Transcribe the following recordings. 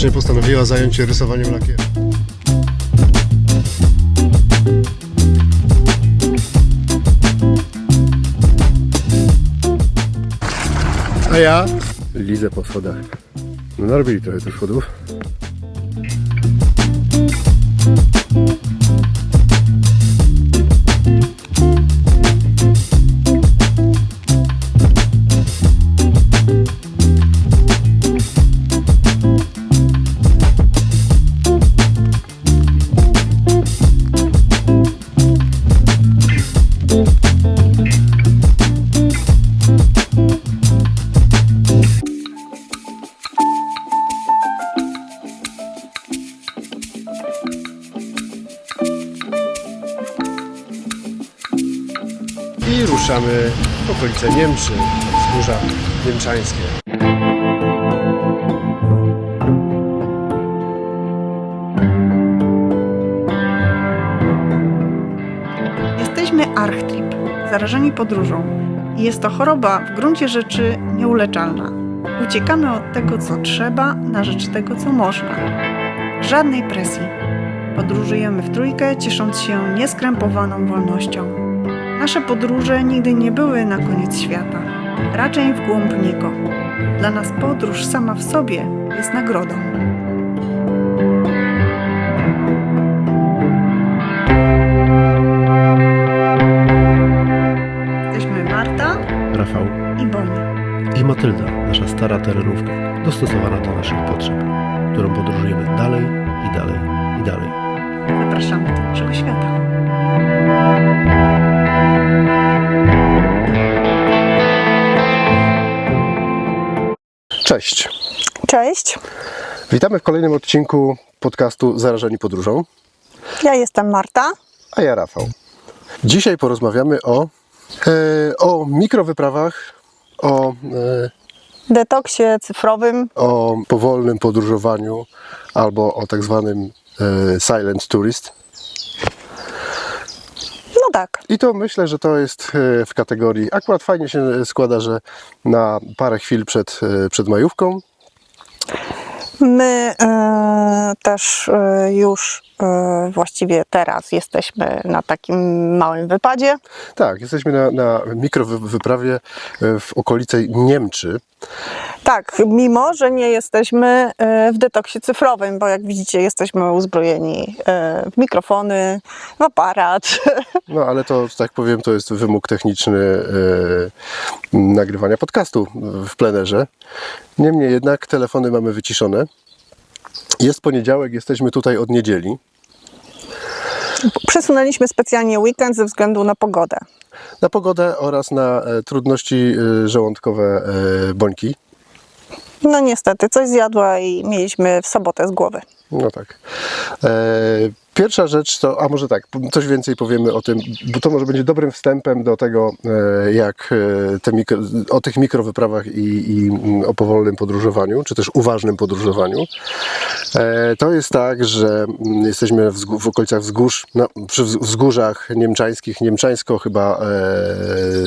poważnie postanowiła zająć się rysowaniem lakierem. A ja? Lizę po schodach. No narobili trochę tych schodów. Okolice Niemczy, wzgórza niemczańskie. Jesteśmy Archtrip, zarażeni podróżą. I jest to choroba w gruncie rzeczy nieuleczalna. Uciekamy od tego, co trzeba, na rzecz tego, co można. Żadnej presji. Podróżujemy w trójkę, ciesząc się nieskrępowaną wolnością. Nasze podróże nigdy nie były na koniec świata, raczej w głąb niego. Dla nas podróż sama w sobie jest nagrodą. Jesteśmy Marta Rafał i Boni. i Matylda, nasza stara terenówka, dostosowana do naszych potrzeb, którą podróżujemy dalej i dalej i dalej. Zapraszamy do naszego świata. Cześć! Cześć, Witamy w kolejnym odcinku podcastu Zarażeni podróżą, ja jestem Marta. a ja Rafał. Dzisiaj porozmawiamy o, e, o mikrowyprawach, o, e, Detoksie cyfrowym. o powolnym podróżowaniu albo o tak zwanym e, silent tourist. Tak, I to myślę, że to jest e, w kategorii. Akurat fajnie się składa, że na parę chwil przed, e, przed majówką. My e, też e, już e, właściwie teraz jesteśmy na takim małym wypadzie. Tak, jesteśmy na, na mikrowyprawie e, w okolicy Niemczy. Tak, mimo że nie jesteśmy e, w detoksie cyfrowym, bo jak widzicie, jesteśmy uzbrojeni e, w mikrofony, w aparat. No ale to, tak powiem, to jest wymóg techniczny nagrywania podcastu w plenerze. Niemniej jednak telefony mamy wyciszone. Jest poniedziałek, jesteśmy tutaj od niedzieli. Przesunęliśmy specjalnie weekend ze względu na pogodę. Na pogodę oraz na e, trudności e, żołądkowe e, Bońki. No niestety, coś zjadła i mieliśmy w sobotę z głowy. No tak. E, pierwsza rzecz to, a może tak, coś więcej powiemy o tym, bo to może będzie dobrym wstępem do tego, e, jak e, te mikro, o tych mikrowyprawach i, i mm, o powolnym podróżowaniu, czy też uważnym podróżowaniu. E, to jest tak, że mm, jesteśmy w, w okolicach wzgórz, no, przy wz- wzgórzach niemczańskich, niemczańsko chyba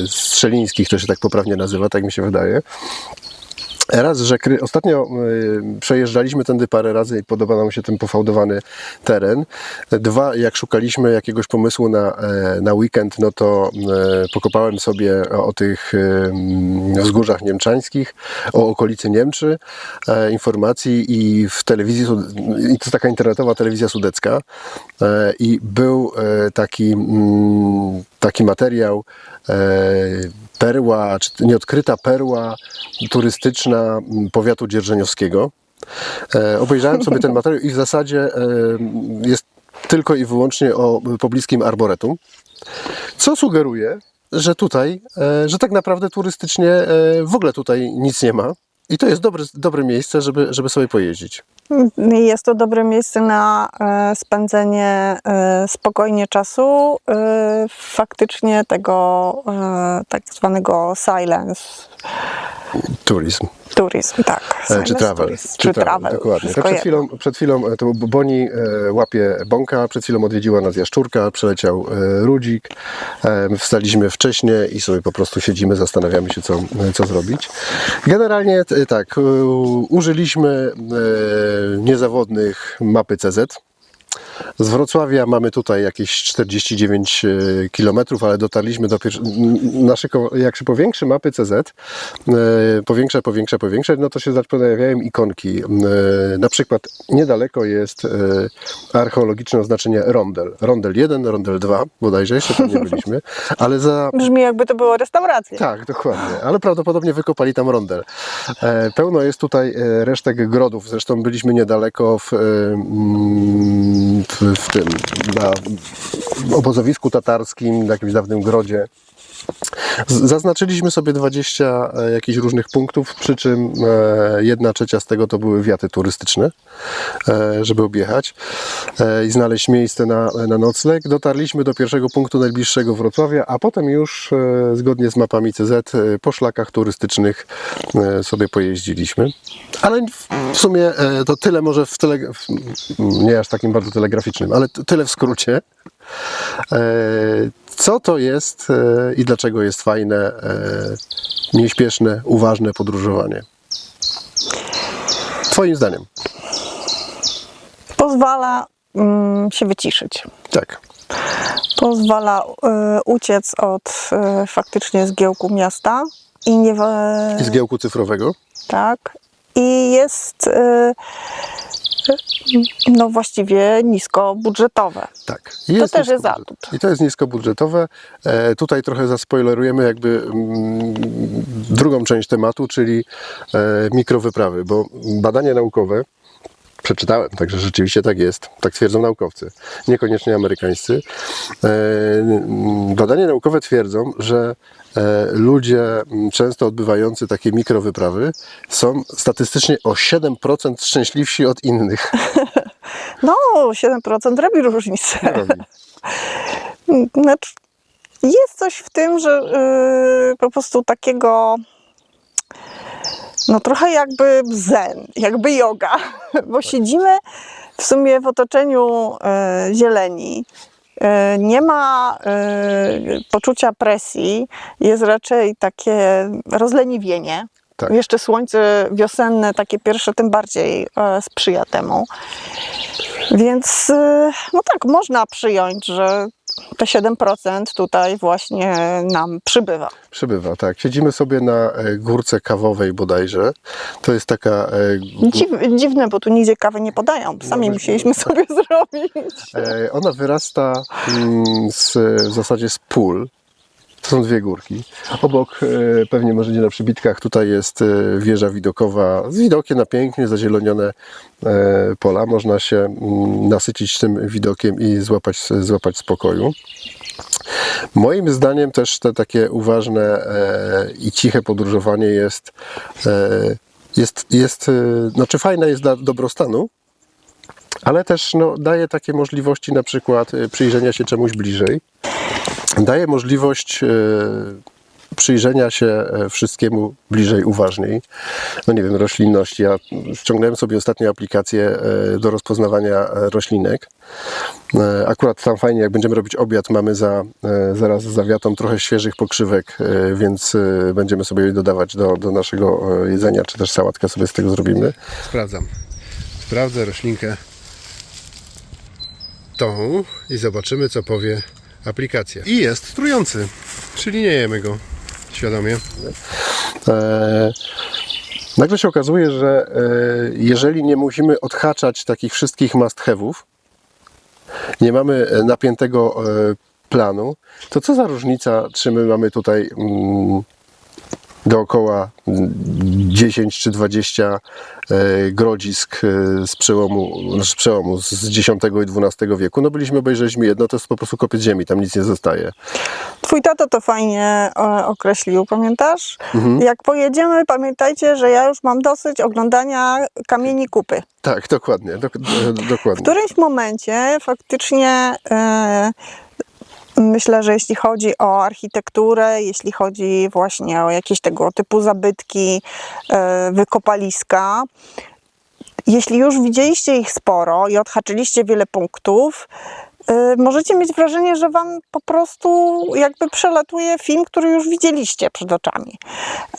strzelińskich, to się tak poprawnie nazywa, tak mi się wydaje. Raz, że kry... ostatnio y, przejeżdżaliśmy tędy parę razy i podoba nam się ten pofałdowany teren. Dwa, jak szukaliśmy jakiegoś pomysłu na, e, na weekend, no to e, pokopałem sobie o, o tych e, wzgórzach niemczańskich, o okolicy Niemczy, e, informacji i w telewizji, i to jest taka internetowa telewizja sudecka e, i był e, taki, mm, taki materiał e, perła, czy nieodkryta perła turystyczna mm, powiatu dzierżeniowskiego. E, obejrzałem sobie ten materiał i w zasadzie e, jest tylko i wyłącznie o pobliskim arboretum, co sugeruje, że tutaj, e, że tak naprawdę turystycznie w ogóle tutaj nic nie ma. I to jest dobre, dobre miejsce, żeby, żeby sobie pojeździć. Jest to dobre miejsce na e, spędzenie e, spokojnie czasu, e, faktycznie tego tak zwanego silence Turizm. tourism, tak. Silence Czy travel. tourism, Czy travel, Dokładnie. wszystko Tak przed, chwilą, przed chwilą to Boni łapie bąka, przed chwilą odwiedziła nas jaszczurka, przeleciał rudzik. My wstaliśmy wcześniej i sobie po prostu siedzimy, zastanawiamy się, co, co zrobić. Generalnie tak, użyliśmy niezawodnych mapy CZ. Z Wrocławia mamy tutaj jakieś 49 km, ale dotarliśmy do. Naszego, jak się powiększy mapy CZ, e, powiększa, powiększa, powiększa, no to się pojawiają ikonki. E, Na przykład niedaleko jest e, archeologiczne oznaczenie rondel. Rondel 1, rondel 2, bodajże jeszcze tam nie byliśmy, ale za Brzmi jakby to było restauracja. tak, dokładnie, ale prawdopodobnie wykopali tam rondel. E, pełno jest tutaj e, resztek grodów, zresztą byliśmy niedaleko w, e, mm, w, w tym, na obozowisku tatarskim, na jakimś dawnym grodzie. Zaznaczyliśmy sobie 20 e, jakichś różnych punktów, przy czym e, jedna trzecia z tego to były wiaty turystyczne, e, żeby objechać i znaleźć miejsce na, na nocleg. Dotarliśmy do pierwszego punktu najbliższego Wrocławia, a potem już zgodnie z mapami CZ po szlakach turystycznych sobie pojeździliśmy. Ale w, sumie to tyle może w tele, w, nie aż takim bardzo telegraficznym, ale tyle w skrócie. E, Co to jest e, i dlaczego jest fajne, e, nieśpieszne, uważne podróżowanie? Twoim zdaniem. Pozwala mm, się wyciszyć. Tak. Pozwala y, uciec od y, faktycznie zgiełku miasta i nie. I zgiełku cyfrowego. Tak. I jest y, no właściwie niskobudżetowe. Tak. To też jest atut. I to jest niskobudżetowe. E, tutaj trochę zaspoilerujemy jakby mm, drugą część tematu, czyli e, mikrowyprawy, bo badania naukowe Przeczytałem, także rzeczywiście tak jest. Tak twierdzą naukowcy, niekoniecznie amerykańscy. E, Badania naukowe twierdzą, że ludzie mm, często odbywający takie mikrowyprawy są statystycznie o 7% szczęśliwsi od innych. No, 7% robi różnicę. Robi. Znaczy, jest coś w tym, że yy, po prostu takiego, no trochę jakby zen, jakby yoga, bo siedzimy w sumie w otoczeniu e, zieleni. E, Nie ma e, poczucia presji, jest raczej takie rozleniwienie. Tak. Jeszcze słońce wiosenne, takie pierwsze, tym bardziej e, sprzyja temu. Więc no tak, można przyjąć, że te 7% tutaj właśnie nam przybywa. Przybywa, tak. Siedzimy sobie na e, górce kawowej bodajże. To jest taka e, Dziw, dziwne, bo tu nigdzie kawy nie podają. Sami No, musieliśmy sobie zrobić. E, Ona wyrasta mm, z, w zasadzie z pól. To są dwie górki. Obok, e, pewnie możecie na przybitkach, tutaj jest e, wieża widokowa z widokiem na pięknie zazielonione e, pola. Można się mm, nasycić tym widokiem i złapać, złapać spokoju. Moim zdaniem też te takie uważne i ciche podróżowanie jest, jest, jest znaczy fajne jest dla dobrostanu, ale też no, daje takie możliwości na przykład przyjrzenia się czemuś bliżej. Daje możliwość e, przyjrzenia się e, wszystkiemu bliżej, uważniej. No nie wiem, roślinności. Ja ściągnąłem sobie ostatnio aplikację e, do rozpoznawania roślinek. Akurat tam fajnie, jak będziemy robić obiad, mamy za, zaraz za wiatą trochę świeżych pokrzywek, więc będziemy sobie je dodawać do, do naszego jedzenia, czy też sałatkę sobie z tego zrobimy. Sprawdzam. Sprawdzę roślinkę tą i zobaczymy, co powie aplikacja. I jest trujący, czyli nie jemy go świadomie. E, nagle się okazuje, że e, jeżeli nie musimy odhaczać takich wszystkich must have'ów, nie mamy e, napiętego e, planu, to co za różnica, czy my mamy tutaj mm, dookoła mm, 10 czy 20 e, grodzisk e, z przełomu, znaczy z przełomu z X i XII wieku. No byliśmy, obejrzeliśmy jedno, to jest po prostu kopiec ziemi, tam nic nie zostaje. Twój tato to fajnie e, określił, pamiętasz? Jak pojedziemy, pamiętajcie, że ja już mam dosyć oglądania kamieni kupy. Tak, dokładnie, dok, e, W dokładnie. którymś momencie faktycznie e, myślę, że jeśli chodzi o architekturę, jeśli chodzi właśnie o jakieś tego typu zabytki, e, wykopaliska, jeśli już widzieliście ich sporo i odhaczyliście wiele punktów, możecie mieć wrażenie, że wam po prostu jakby przelatuje film, który już widzieliście przed oczami.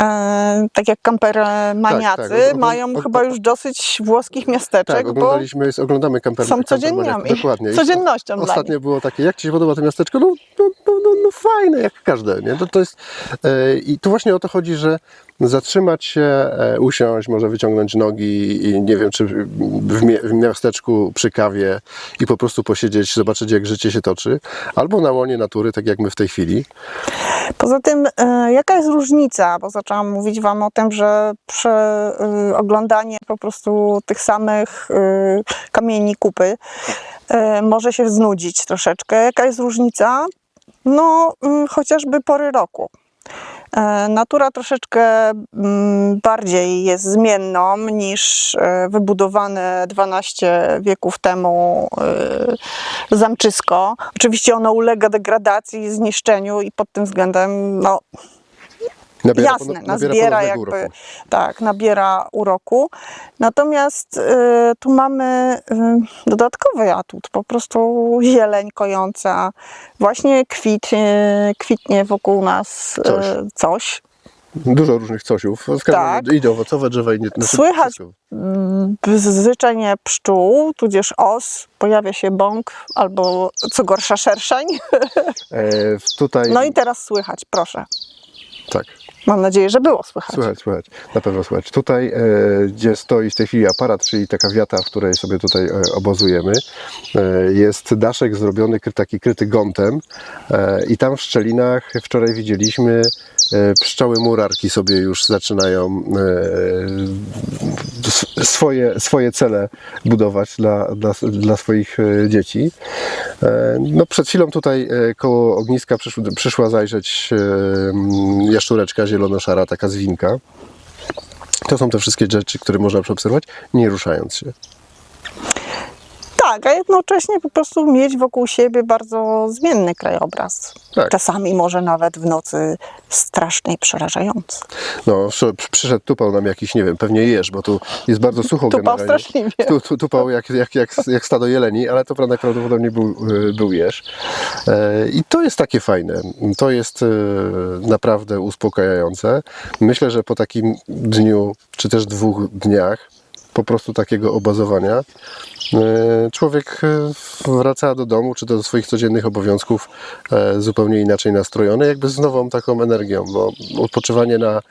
E, tak jak kampermaniacy Tak, tak. mają Ogl- chyba już dosyć włoskich miasteczek, Tak, bo oglądaliśmy, oglądamy kamper. są codziennymi, Dokładnie. I codziennością Ostatnio było takie, jak Ci się podoba to miasteczko? No, no, no, no, no fajne, jak każde. Nie? To, to jest, e, I tu właśnie o to chodzi, że zatrzymać się, e, usiąść, może wyciągnąć nogi i nie wiem, czy w, w miasteczku przy kawie i po prostu posiedzieć, zobaczyć jak życie się toczy, albo na łonie natury, tak jak my w tej chwili. Poza tym, e, jaka jest różnica? Bo zaczęłam mówić Wam o tym, że przy e, oglądanie po prostu tych samych e, kamieni kupy może się znudzić troszeczkę. Jaka jest różnica? No, mm, chociażby pory roku. E, Natura troszeczkę mm, bardziej jest zmienną niż e, wybudowane 12 wieków temu e, zamczysko. Oczywiście ono ulega degradacji zniszczeniu i pod tym względem no, Nabiera, jasne, nabiera ponownego jakby, uroku. tak, nabiera uroku. Natomiast y, tu mamy y, dodatkowy atut, po prostu zieleń kojąca. Właśnie kwit, y, kwitnie wokół nas y, Coś. coś. Dużo różnych cosiów. Tak. I owocowe drzewa i nie znaczy Słychać wszystko. Bzyczenie pszczół, tudzież os, pojawia się bąk albo co gorsza szerszeń. E, tutaj, No i teraz słychać, proszę. tak. Mam nadzieję, że było słychać. Słychać, słychać, na pewno słychać. Tutaj, e, gdzie stoi w tej chwili aparat, czyli taka wiata, w której sobie tutaj e, obozujemy, e, jest daszek zrobiony taki kryty gątem i tam w szczelinach wczoraj widzieliśmy pszczoły murarki sobie już zaczynają e, swoje, swoje cele budować dla, dla, dla swoich e, dzieci. E, No przed chwilą tutaj e, koło ogniska przyszł, przyszła zajrzeć e, jaszczureczka zielonoszara, taka zwinka. To są te wszystkie rzeczy, które można przeobserwować, nie ruszając się. Tak, a jednocześnie po prostu mieć wokół siebie bardzo zmienny krajobraz. Tak. Czasami może nawet w nocy straszny i przerażający. No, przy- przyszedł tupał nam jakiś, nie wiem, pewnie jeż, bo tu jest bardzo sucho Tupał generalnie. straszliwie. Tu, tu, tupał jak, jak, jak, jak stado jeleni, ale to prawda, prawdopodobnie był, e, był jeż. E, I to jest takie fajne. To jest e, naprawdę uspokajające. Myślę, że po takim dniu, czy też dwóch dniach, po prostu takiego obazowania, człowiek e, wraca do domu, czy do swoich codziennych obowiązków e, zupełnie inaczej nastrojony, jakby z nową taką energią, bo odpoczywanie na,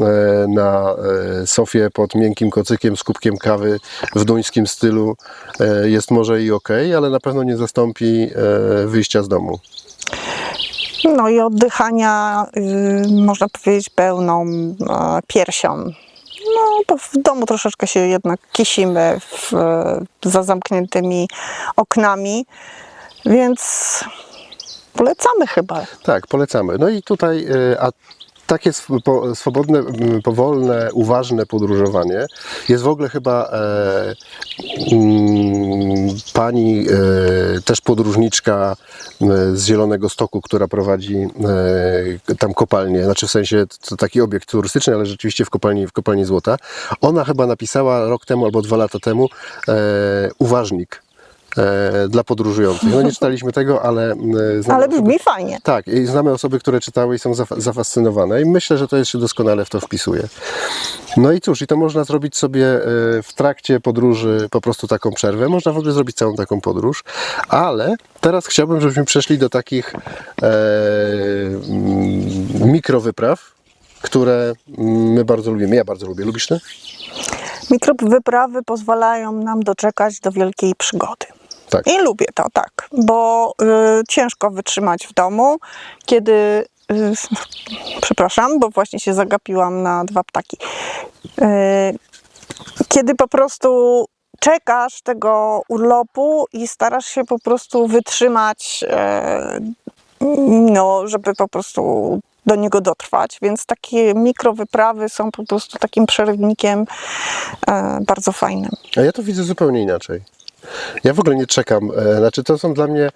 e, na e, sofie pod miękkim kocykiem z kubkiem kawy w duńskim stylu e, jest może i ok, ale na pewno nie zastąpi e, wyjścia z domu. No i oddychania, y, można powiedzieć, pełną e, piersią. No, w domu troszeczkę się jednak kisimy w, za zamkniętymi oknami, więc polecamy chyba. Tak, polecamy. No i tutaj, e, a takie swobodne, m, powolne, uważne podróżowanie jest w ogóle chyba e, mm, pani, e, też podróżniczka z Zielonego Stoku, która prowadzi e, tam kopalnię, znaczy w sensie to taki obiekt turystyczny, ale rzeczywiście w kopalni, w kopalni Złota. Ona chyba napisała rok temu albo dwa lata temu e, uważnik. E, Dla podróżujących. No nie czytaliśmy tego, ale e, znamy Ale osoby- brzmi fajnie. tak, i znamy osoby, które czytały i są zaf- zafascynowane i myślę, że to się doskonale w to wpisuje. No i cóż, i to można zrobić sobie e, w trakcie podróży po prostu taką przerwę. Można w ogóle zrobić całą taką podróż, ale teraz chciałbym, żebyśmy przeszli do takich e, mm, mikrowypraw, które mm, my bardzo lubimy. Ja bardzo lubię. Lubisz ty? Mikrowyprawy pozwalają nam doczekać do wielkiej przygody. Tak. I lubię to, tak, bo y, ciężko wytrzymać w domu, kiedy. Y, przepraszam, bo właśnie się zagapiłam na dwa ptaki. Y, kiedy po prostu czekasz tego urlopu i starasz się po prostu wytrzymać, e, no, żeby po prostu do niego dotrwać. Więc takie mikrowyprawy są po prostu takim przerywnikiem bardzo fajnym. A ja to widzę zupełnie inaczej. Ja w ogóle nie czekam. e, Znaczy, to są dla mnie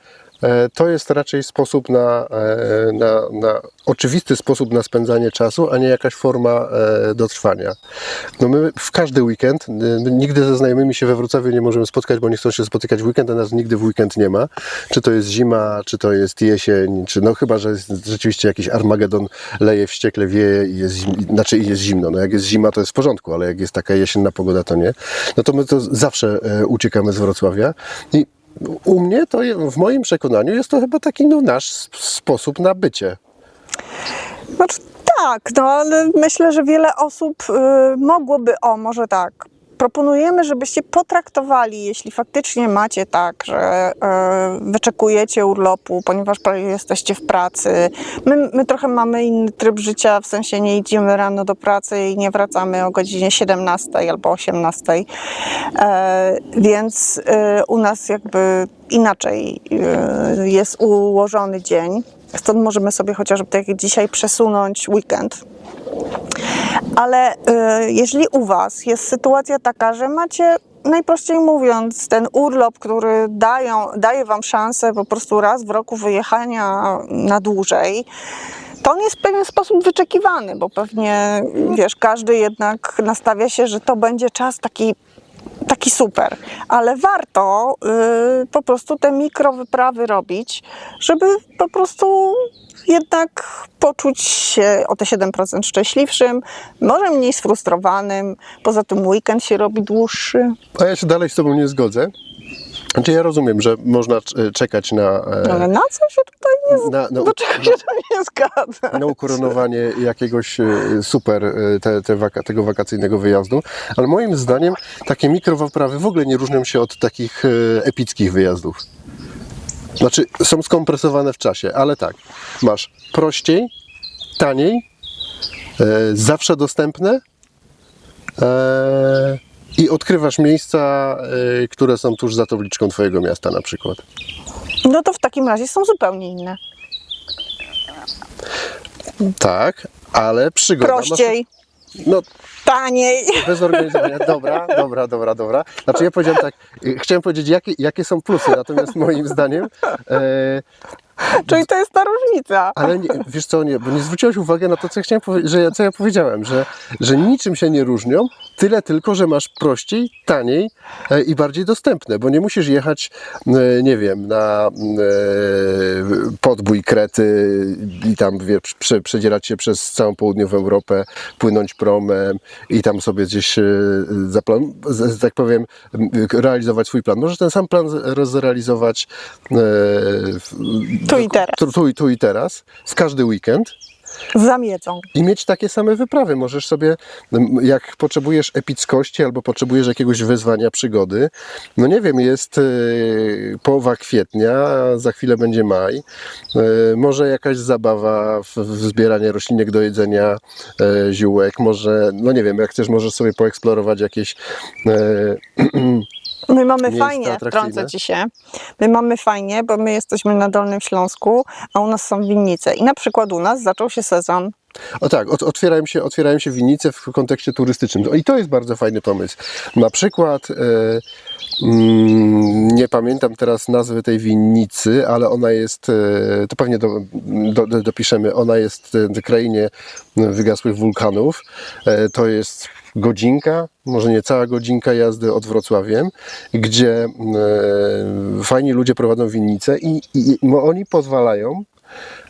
to jest raczej sposób na, e, na, na oczywisty sposób na spędzanie czasu, a nie jakaś forma e, dotrwania. No my w każdy weekend, y, nigdy ze znajomymi się we Wrocławiu nie możemy spotkać, bo nie chcą się spotykać w weekend, a nas nigdy w weekend nie ma. Czy to jest zima, czy to jest jesień, czy no chyba, że jest rzeczywiście jakiś Armagedon leje wściekle, wieje i jest, znaczy jest zimno. No jak jest zima, to jest w porządku, ale jak jest taka jesienna pogoda, to nie. No to my to zawsze e, uciekamy z Wrocławia i u mnie to, w moim przekonaniu jest to chyba taki no, nasz sp- sposób na bycie. Znaczy, tak, no ale myślę, że wiele osób y, mogłoby, o może tak, proponujemy, żebyście potraktowali, jeśli faktycznie macie tak, że y, wyczekujecie urlopu, ponieważ jesteście w pracy. My, my trochę mamy inny tryb życia, w sensie nie idziemy rano do pracy i nie wracamy o godzinie 17 albo 18. E, więc e, u nas jakby inaczej e, jest ułożony dzień. Stąd możemy sobie chociażby tak jak dzisiaj przesunąć weekend. Ale e, jeżeli u Was jest sytuacja taka, że macie najprościej mówiąc, ten urlop, który dają, daje Wam szansę po prostu raz w roku wyjechania na dłużej, to on jest w pewien sposób wyczekiwany, bo pewnie, wiesz, każdy jednak nastawia się, że to będzie czas taki taki super, ale warto y, po prostu te mikrowyprawy robić, żeby po prostu jednak poczuć się o te 7% szczęśliwszym, może mniej sfrustrowanym, poza tym weekend się robi dłuższy. A ja się dalej z Tobą nie zgodzę. Znaczy ja rozumiem, że można c- czekać na, e, Ale na co się tutaj nie na, na, do czego się to nie zgadza? na ukoronowanie jakiegoś e, super e, te, te waka, tego wakacyjnego wyjazdu, ale moim zdaniem takie mikrowyprawy w ogóle nie różnią się od takich e, epickich wyjazdów. Znaczy są skompresowane w czasie, ale tak, masz prościej, taniej, e, zawsze dostępne e, i odkrywasz miejsca, e, które są tuż za tabliczką Twojego miasta na przykład. No to w takim razie są zupełnie inne. Tak, ale przygoda. Prościej, No taniej. Bez organizowania. Dobra, dobra, dobra, dobra. Znaczy ja powiedziałem tak, y, chciałem powiedzieć jakie, jakie są plusy, natomiast moim zdaniem, e, Czyli to jest ta różnica. ale nie, wiesz co, nie, bo nie zwróciłeś uwagi na to, co ja chciałem powiedzieć, że co ja powiedziałem, że, że niczym się nie różnią, tyle tylko, że masz prościej, taniej e, i bardziej dostępne, bo nie musisz jechać, e, nie wiem, na e, podbój Krety i tam wie, prze, przedzierać się przez całą południową Europę, płynąć promem i tam sobie gdzieś e, zaplan, z- tak powiem, realizować swój plan. Możesz ten sam plan zrealizować e, w- Tu i teraz. tu, tu, i- tu i teraz, w każdy weekend Zamiedzą. i mieć takie same wyprawy. Możesz sobie, jak potrzebujesz epickości albo potrzebujesz jakiegoś wyzwania, przygody, no nie wiem, jest y, połowa kwietnia, za chwilę będzie maj, y, może jakaś zabawa w, w zbieranie roślinek do jedzenia, y, ziółek, może, no nie wiem, jak chcesz, możesz sobie poeksplorować jakieś y, My mamy Miejsca fajnie, atrakcyjne. ci się. My mamy fajnie, bo my jesteśmy na Dolnym Śląsku, a u nas są winnice. I na przykład u nas zaczął się sezon. O tak, ot- otwierają się, otwierają się winnice w kontekście turystycznym. O, I to jest bardzo fajny pomysł. Na przykład, e, mm, nie pamiętam teraz nazwy tej winnicy, ale ona jest, e, to pewnie do, do, do, dopiszemy, ona jest w krainie wygasłych wulkanów. E, to jest godzinka, może nie cała godzinka jazdy od Wrocławiem, gdzie e, fajni ludzie prowadzą winnicę i, i, oni pozwalają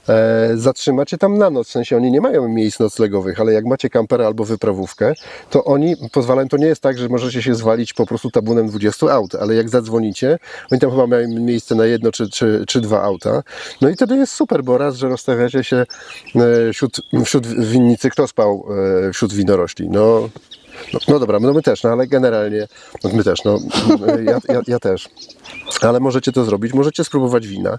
e, zatrzymać się tam na noc. W sensie oni nie mają miejsc noclegowych, ale jak macie kampera albo wyprawówkę, to oni pozwalają, to nie jest tak, że możecie się zwalić po prostu tabunem 20 aut, ale jak zadzwonicie, oni tam chyba mają miejsce na jedno czy, czy, czy dwa auta. No i wtedy jest super, bo raz, że rozstawiacie się e, wśród, wśród winnicy, kto spał wśród winorośli? No, no, no dobra, no my też, no ale generalnie, no my też, no ja, ja, ja też. Ale możecie to zrobić, możecie spróbować wina.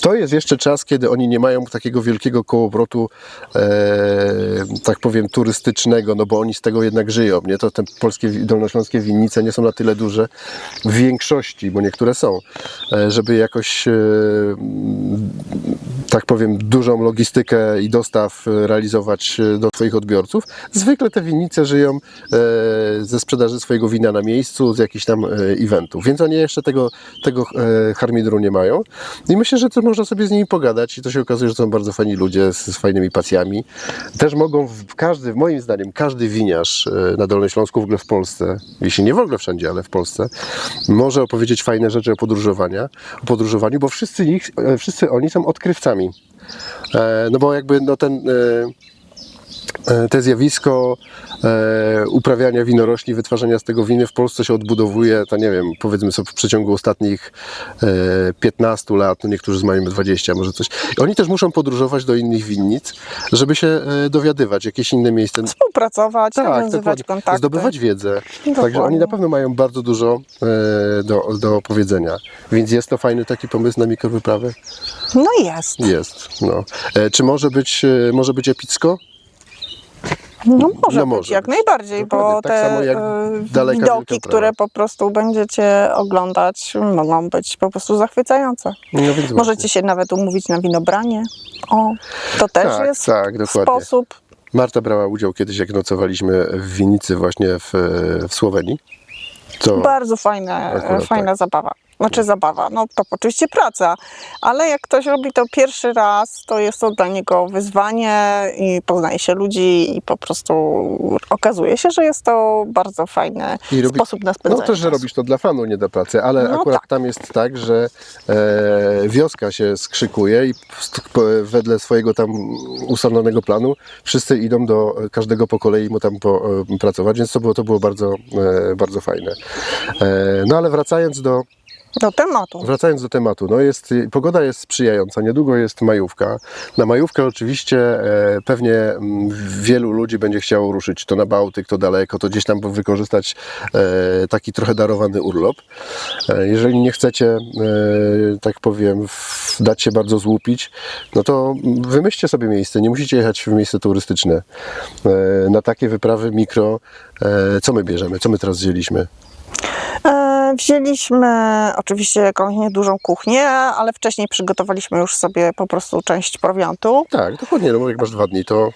To jest jeszcze czas, kiedy oni nie mają takiego wielkiego kołowrotu, e, tak powiem, turystycznego, no bo oni z tego jednak żyją, nie? To te polskie, dolnośląskie winnice nie są na tyle duże w większości, bo niektóre są, e, żeby jakoś e, tak powiem, dużą logistykę i dostaw realizować e, do Twoich odbiorców. Zwykle te winnice żyją e, ze sprzedaży swojego wina na miejscu, z jakichś tam e, eventów, więc oni jeszcze tego, tego harmidru nie mają. I myślę, że to można sobie z nimi pogadać i to się okazuje, że są bardzo fajni ludzie z, z fajnymi pasjami. Też mogą, w każdy, moim zdaniem, każdy winiarz e, na Dolnym Śląsku, w ogóle w Polsce, jeśli nie w ogóle wszędzie, ale w Polsce, może opowiedzieć fajne rzeczy o podróżowania, o podróżowaniu, bo wszyscy, ich, e, wszyscy oni są odkrywcami. E, No bo jakby no ten, te zjawisko e, uprawiania winorośli, wytwarzania z tego winy w Polsce się odbudowuje, to nie wiem, powiedzmy sobie w przeciągu ostatnich e, 15 lat, no niektórzy mają 20, może coś. I oni też muszą podróżować do innych winnic, żeby się e, dowiadywać, jakieś inne miejsce. Współpracować, nawiązywać dokładnie. kontakty. Zdobywać wiedzę. Także Dokładnie. oni na pewno mają bardzo dużo e, do, do powiedzenia. Więc jest to fajny taki pomysł na mikrowyprawę? No jest. Jest. No. E, czy może być, e, może być epicko? No może No być, może jak być. najbardziej, bo Dokładnie, tak te samo daleka widoki, które po prostu będziecie oglądać, mogą być po prostu zachwycające. No Możecie właśnie. się nawet umówić na winobranie. O, to też Tak, jest tak, sposób. Marta brała udział kiedyś, jak nocowaliśmy w winnicy właśnie w, w Słowenii. To, Bardzo fajna, Akurat fajna tak. zabawa. Znaczy zabawa, no to oczywiście praca, ale jak ktoś robi to pierwszy raz, to jest to dla niego wyzwanie i poznaje się ludzi i po prostu okazuje się, że jest to bardzo fajny I robi- sposób na no spędzanie też, że robisz to dla fanu, nie dla pracy, ale No akurat tak. tam jest tak, że e, wioska się skrzykuje i wedle swojego tam ustalonego planu wszyscy idą do każdego po kolei mu tam po, e, pracować, więc to było, to było bardzo, e, bardzo fajne. E, no ale wracając do, Do tematu. Wracając do tematu, no jest, pogoda jest sprzyjająca, niedługo jest majówka. Na majówkę oczywiście e, pewnie mm, wielu ludzi będzie chciało ruszyć to na Bałtyk, to daleko, to gdzieś tam wykorzystać e, taki trochę darowany urlop. E, jeżeli nie chcecie, e, tak powiem, w, dać się bardzo złupić, no to wymyślcie sobie miejsce, nie musicie jechać w miejsce turystyczne. E, na takie wyprawy mikro, e, co my bierzemy, co my teraz wzięliśmy? E, wzięliśmy oczywiście jakąś niedużą kuchnię, ale wcześniej przygotowaliśmy już sobie po prostu część prowiantu. Tak, dokładnie, no bo jak masz dwa dni, to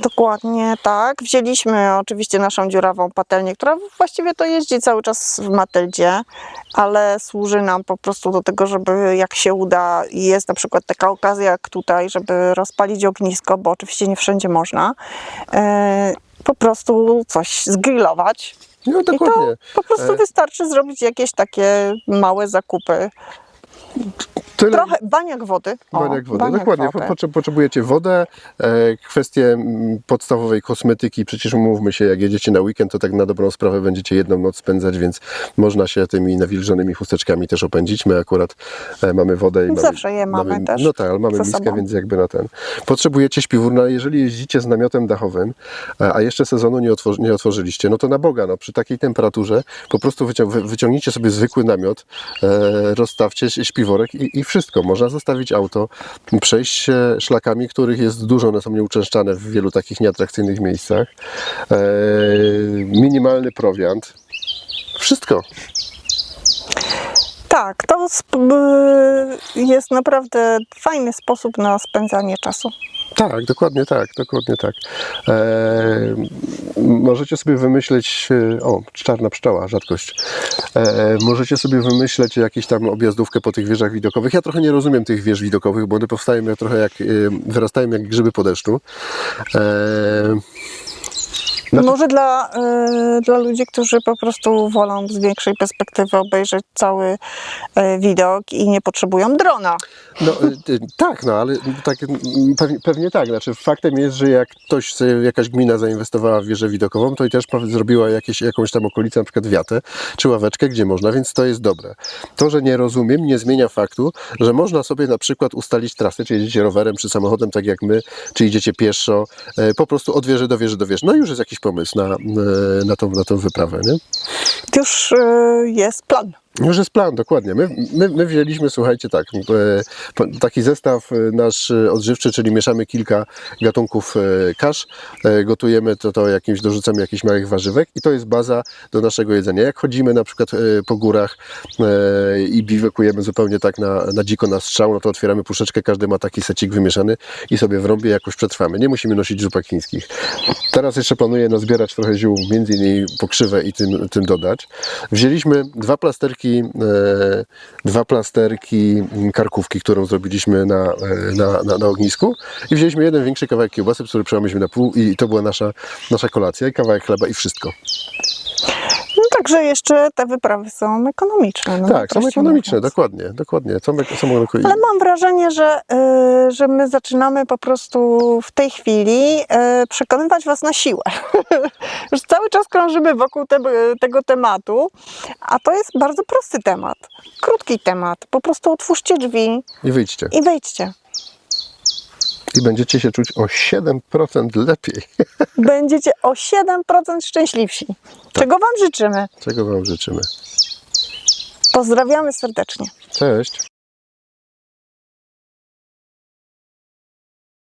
Dokładnie tak. Wzięliśmy oczywiście naszą dziurawą patelnię, która właściwie to jeździ cały czas w Matyldzie, ale służy nam po prostu do tego, żeby jak się uda i jest na przykład taka okazja jak tutaj, żeby rozpalić ognisko, bo oczywiście nie wszędzie można, e, po prostu coś zgrillować. No I to dokładnie. po prostu E. wystarczy zrobić jakieś takie małe zakupy. Tyle, Trochę baniak wody. O, Baniak wody, baniak dokładnie. wody. Potrze- Potrzebujecie wodę, e, kwestie podstawowej kosmetyki. Przecież umówmy się, jak jedziecie na weekend, to tak na dobrą sprawę będziecie jedną noc spędzać, więc można się tymi nawilżonymi chusteczkami też opędzić. My akurat e, mamy wodę i mamy, Zawsze je mamy też No tak, ale mamy miskę, więc jakby na ten. Potrzebujecie śpiwór, no, jeżeli jeździcie z namiotem dachowym, e, a jeszcze sezonu nie, otworzy, nie otworzyliście, no to na Boga, no, przy takiej temperaturze po prostu wycią- wy- wyciągnijcie sobie zwykły namiot, e, rozstawcie śpiworek i, i wszystko. Można zostawić auto, przejść się szlakami, których jest dużo, one są nieuczęszczane w wielu takich nieatrakcyjnych miejscach. E, minimalny prowiant. Wszystko. Tak, to jest naprawdę fajny sposób na spędzanie czasu. Tak, dokładnie tak, dokładnie tak. E, możecie sobie wymyśleć, e, o, czarna pszczoła, rzadkość. E, możecie sobie wymyśleć jakąś tam objazdówkę po tych wieżach widokowych. Ja trochę nie rozumiem tych wież widokowych, bo one powstają trochę jak, e, wyrastają jak grzyby po deszczu. E, Znaczy- Może dla, y, dla ludzi, którzy po prostu wolą z większej perspektywy obejrzeć cały y, widok i nie potrzebują drona. No e, e, tak, no ale tak, pewnie, pewnie tak. Znaczy faktem jest, że jak ktoś, jakaś gmina zainwestowała w wieżę widokową, to i też zrobiła jakieś, jakąś tam okolicę, na przykład wiatę czy ławeczkę, gdzie można, więc to jest dobre. To, że nie rozumiem, nie zmienia faktu, że można sobie na przykład ustalić trasę, czy jedziecie rowerem, czy samochodem, tak jak my, czy idziecie pieszo, e, po prostu od wieży do wieży do wieży. No już jest jakiś pomysł na, e, na, tą, na tą wyprawę, nie? Już y, jest plan. Już jest plan, dokładnie. My, my, my wzięliśmy, słuchajcie, tak, e, taki zestaw e, nasz e, odżywczy, czyli mieszamy kilka gatunków kasz, gotujemy to, to jakimś, dorzucamy jakichś małych warzywek i to jest baza do naszego jedzenia. Jak chodzimy na przykład po górach i biwekujemy zupełnie tak na, na dziko na strzał, no to otwieramy puszeczkę, każdy ma taki secik wymieszany i sobie w rąbie jakoś przetrwamy. Nie musimy nosić żupek chińskich. Teraz jeszcze planuję no, zbierać trochę ziół, między innymi pokrzywę i tym, tym dodać. Wzięliśmy dwa plasterki, e, dwa plasterki karkówki, którą zrobiliśmy na, e, na, na, na ognisku i wzięliśmy jeden większy kawałek kiełbasy, który przełamiliśmy na pół i to była nasza, nasza kolacja i kawałek chleba i wszystko. Także jeszcze te wyprawy są ekonomiczne. No, tak, są ekonomiczne, mówiąc. dokładnie, dokładnie. Są, są Ale mam wrażenie, że, y, że my zaczynamy po prostu w tej chwili y, przekonywać Was na siłę. Już cały czas krążymy wokół te, tego tematu, a to jest bardzo prosty temat. Krótki temat. Po prostu otwórzcie drzwi I wyjdźcie. i wejdźcie. I będziecie się czuć o 7% lepiej. Będziecie o 7% szczęśliwsi. Czego Wam życzymy. Czego Wam życzymy. Pozdrawiamy serdecznie. Cześć.